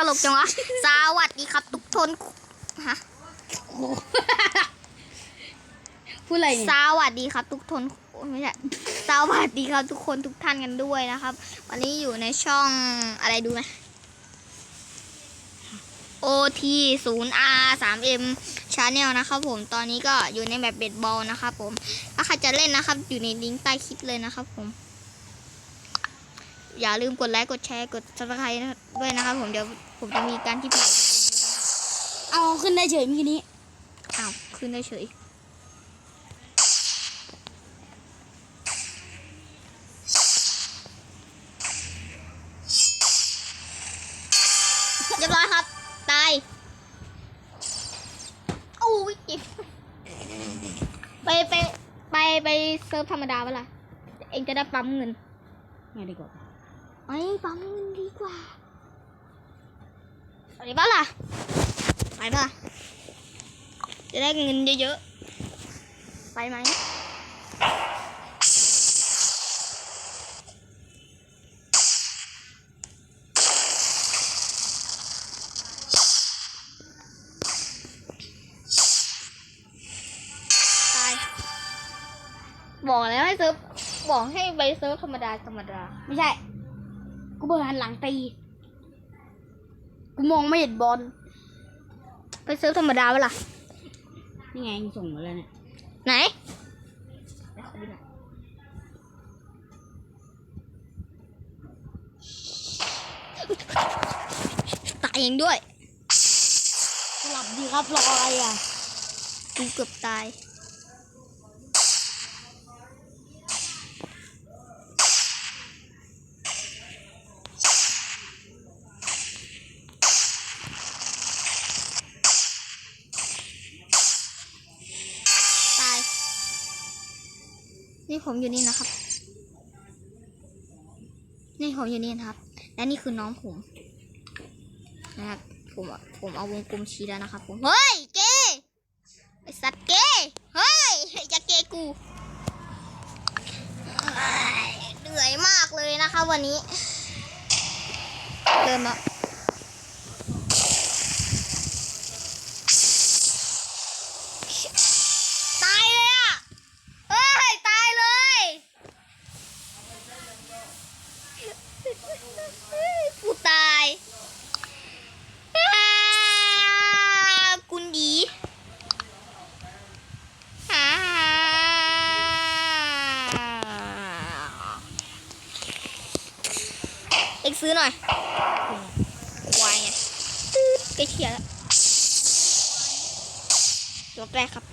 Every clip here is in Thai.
ตลกจังวะ สวัสดีครับ ทุกทนฮะพูดอะไรสเนี่ยวัสดีครับ ทุกทนโอ้ยไม่ใช่สวัสดีครับทุกคนทุกท่านกันด้วยนะครับ วันนี้อยู่ในช่องอะไรดูไหม OT 0 R 3 M Channel นะครับผมตอนนี้ก็อยู่ในแบบเบสบอลนะครับผมถ้าใครจะเล่นนะครับ อยู่ในลิงก์ใต้คลิปเลยนะครับผม อย่าลืมกดไลค์กดแชร์กด subscribe ด้วยนะครับผมเดี๋ยวผมจะมีการที่ผ่านเอาขึ้นได้เฉยเมื่อกี้นี้อ้าวขึ้นได้เฉยเรียบร้อยครับ ตายโอ้ยเจ็บไปไปไปไปเซิร์ฟธรรมดาเวล่ะเองจะได้ปั๊มเงินไม่ดีกว่า ไอ้ปั๊มเงินดีกว่าไปปะล่ะไปปะล่ะจะได้เงินเยอะๆ ไปไหมตายบอกแล้วให้เซิร์ฟบอกให้ไปเซิร์ฟธรรมดาธรรมดา ไม่ใช่ กูเบิร์หันหลังตี กูมองไม่เห็นบอล ไปเซิร์ฟธรรมดาเวล่ะ นี่ไงมึงส่งมาแล้วเนี่ย ไหน ตายเองด้วยสลับดีครับรออะไรอะ กูเกือบตาย ตาย นี่ผมอยู่นี่นะครับ นี่ผมอยู่นี่นะครับ และนี่คือน้องผมนะครับผมอะผมเอาวงกลมชี้แล้วนะครับ ผมเฮ้ยเกไอสัตว์เกเฮ้ยอย่าเกกูเหนื่อยมากเลยนะคะวันนี้เริ่มแล้วตายเลยอะ เฮ้ย ตายเลย กูตายอ่ากุนดีอ่าเอ็ก ซื้อหน่อยควายไงตืดใกล้เคียงแล้วรอบแรกครับ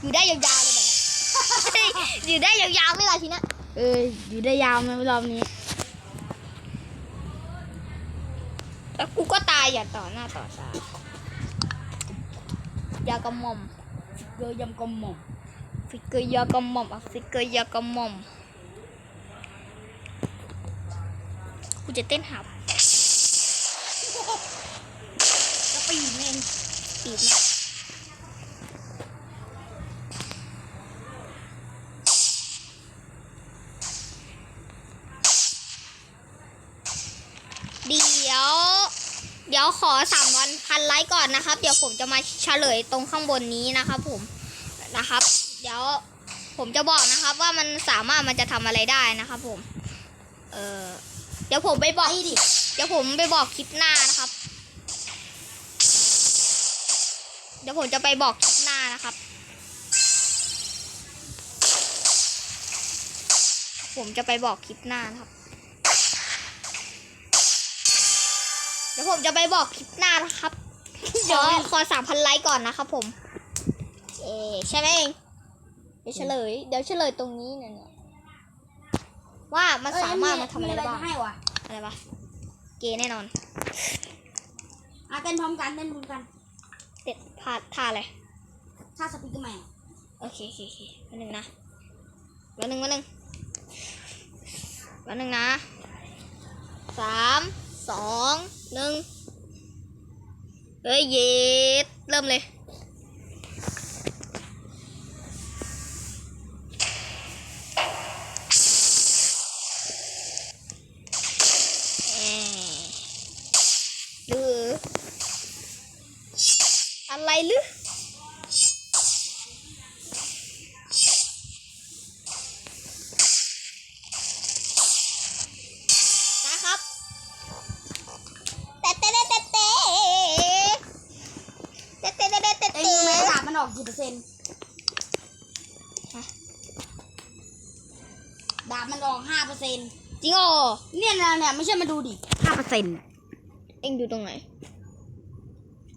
อยู่ได้ยาวๆเลยแบบเนี้ย อยู่ได้ยาวๆไม่ไรทีเนี้ยเอออยู่ได้ยาวไหมรอบนี้แล้วกูก็ตายอย่าต่อหน้าต่อตาอยากระหม่อมเกยยำกลมหม่อมฟิกเกอร์ยากระหม่อมอะฟิกเกอร์ยากระหม่อมกูจะเต้นหับก็ปีนเองปีบนะเดี๋ยว เดี๋ยวขอสามวัน พันไลค์ก่อนนะครับ เดี๋ยวผมจะมาเฉลยตรงข้างบนนี้นะครับ ผมนะครับ เดี๋ยวผมจะบอกนะครับว่ามันสามารถมันจะทำอะไรได้นะครับ ผม เออเดี๋ยวผมไปบอกเดี๋ยวผมไปบอกคลิปหน้านะครับ เดี๋ยวผมจะไปบอกคลิปหน้านะครับ ผมจะไปบอกคลิปหน้านะครับ เดี๋ยวผมจะไปบอกคลิปหน้านะครับเดี๋ยวขอสามพันไลค์ก่อนนะครับผม เอใช่ไหมเองเดี๋ยวเฉลย เดี๋ยวเฉลยตรงนี้เนี่ยเนี่ยว่ามันสามารถมาทำอะไรได้บ้างให้วะอะไรวะเกย์แน่นอนอะเต้นพร้อมกันเต้นพร้อมกันเด็ดพาท่าอะไรถ้าสปีกเกอร์แมนโอเคโอเคโอเควันหนึ่งนะวันหนึ่งวันหนึ่งแป๊บนึงนะสาม สองหนึ่งเฮ้ยเย็ดเริ่มเลยอ่อหรืออะไรห ดาบมันออกห้าเปอร์เซ็นต์จริงเหรอเนี่ยนะเนี่ยไม่ใช่มาดูดิห้าเปอร์เซ็นต์เอ็งอยู่ตรงไหน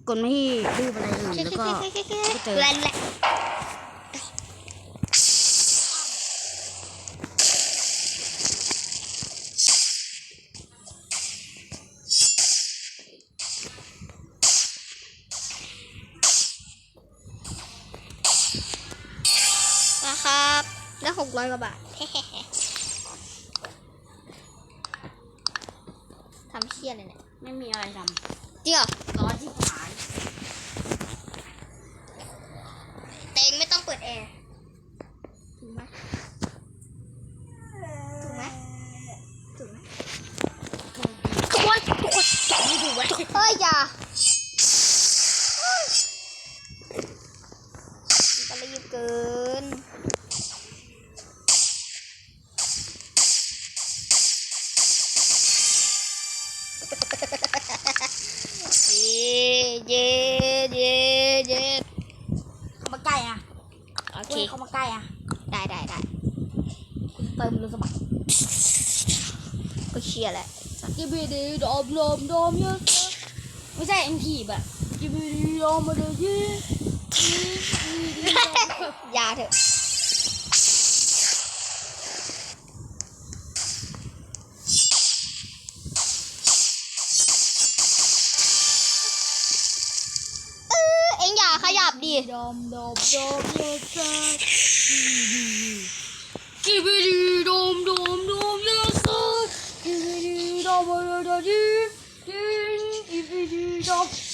กดมาที่รูปอะไรอื่นแล้วก็เจอ หกร้อยกว่าบาททำเชี่ยเลยเนี่ยไม่มีอะไรทจริงเหรอำร้อนที่ผายแต่เองไม่ต้องเปิดแอร์ถูกไหมถูกไหมถูกไหมขบวนทุกคนจับไม่ถูกไว้เฮ้ยอย่าเฮ้ยมันก็รีบเกิน เคเฮ้ยเข้ามาใกล้อะ ได้ได้ได้เติมรูสบักก็เชียร์แหละกิบดีดอมดอมดอมเยอะไม่ใช่เอ็นทีแบบกิบดีดอมมาเลยยี่อยาเถอะ iyi. Dom dom dom nasıl? Kibiri dom dom dom nasıl? Kibiri dom dom dom dom dom dom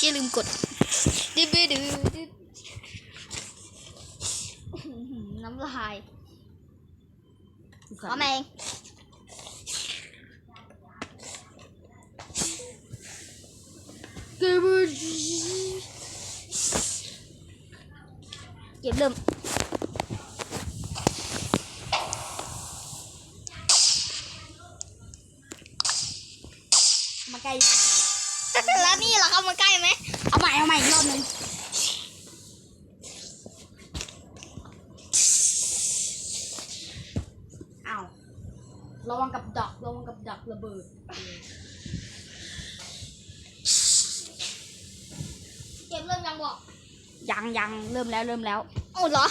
อ้เชี่ยลืมกดดิบดูดิน้ำลายเอามาเองกิบดีเกมเริ่ม อาใหม่อีกรอบหนึงอ้าวระวังกับดักระวังกับดักระเบิด เกมเริ่มยังบอกยังยังเริ่มแล้วเริ่มแล้ว โอ้เหรอ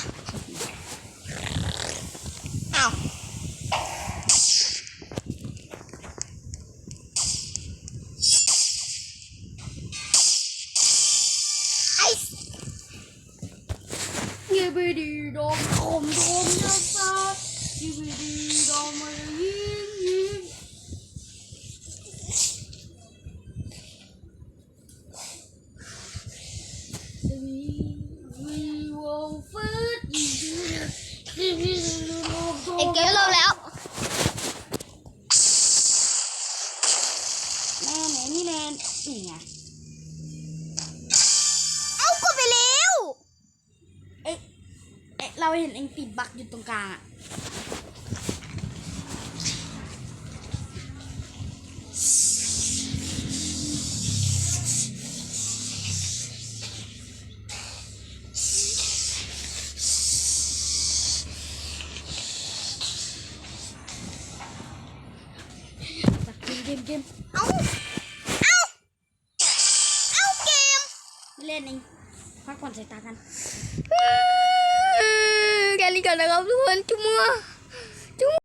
我靠 เอ๊ะเราเห็นเองติดบักอยู่ตรงกลางอะสักเกมเกมเกมเอ้าเอ้าเอ้าเกมไม่เล่นเองพักผ่อนสายตากันนี้ ก่อนนะครับทุกคนจุ๊บมือ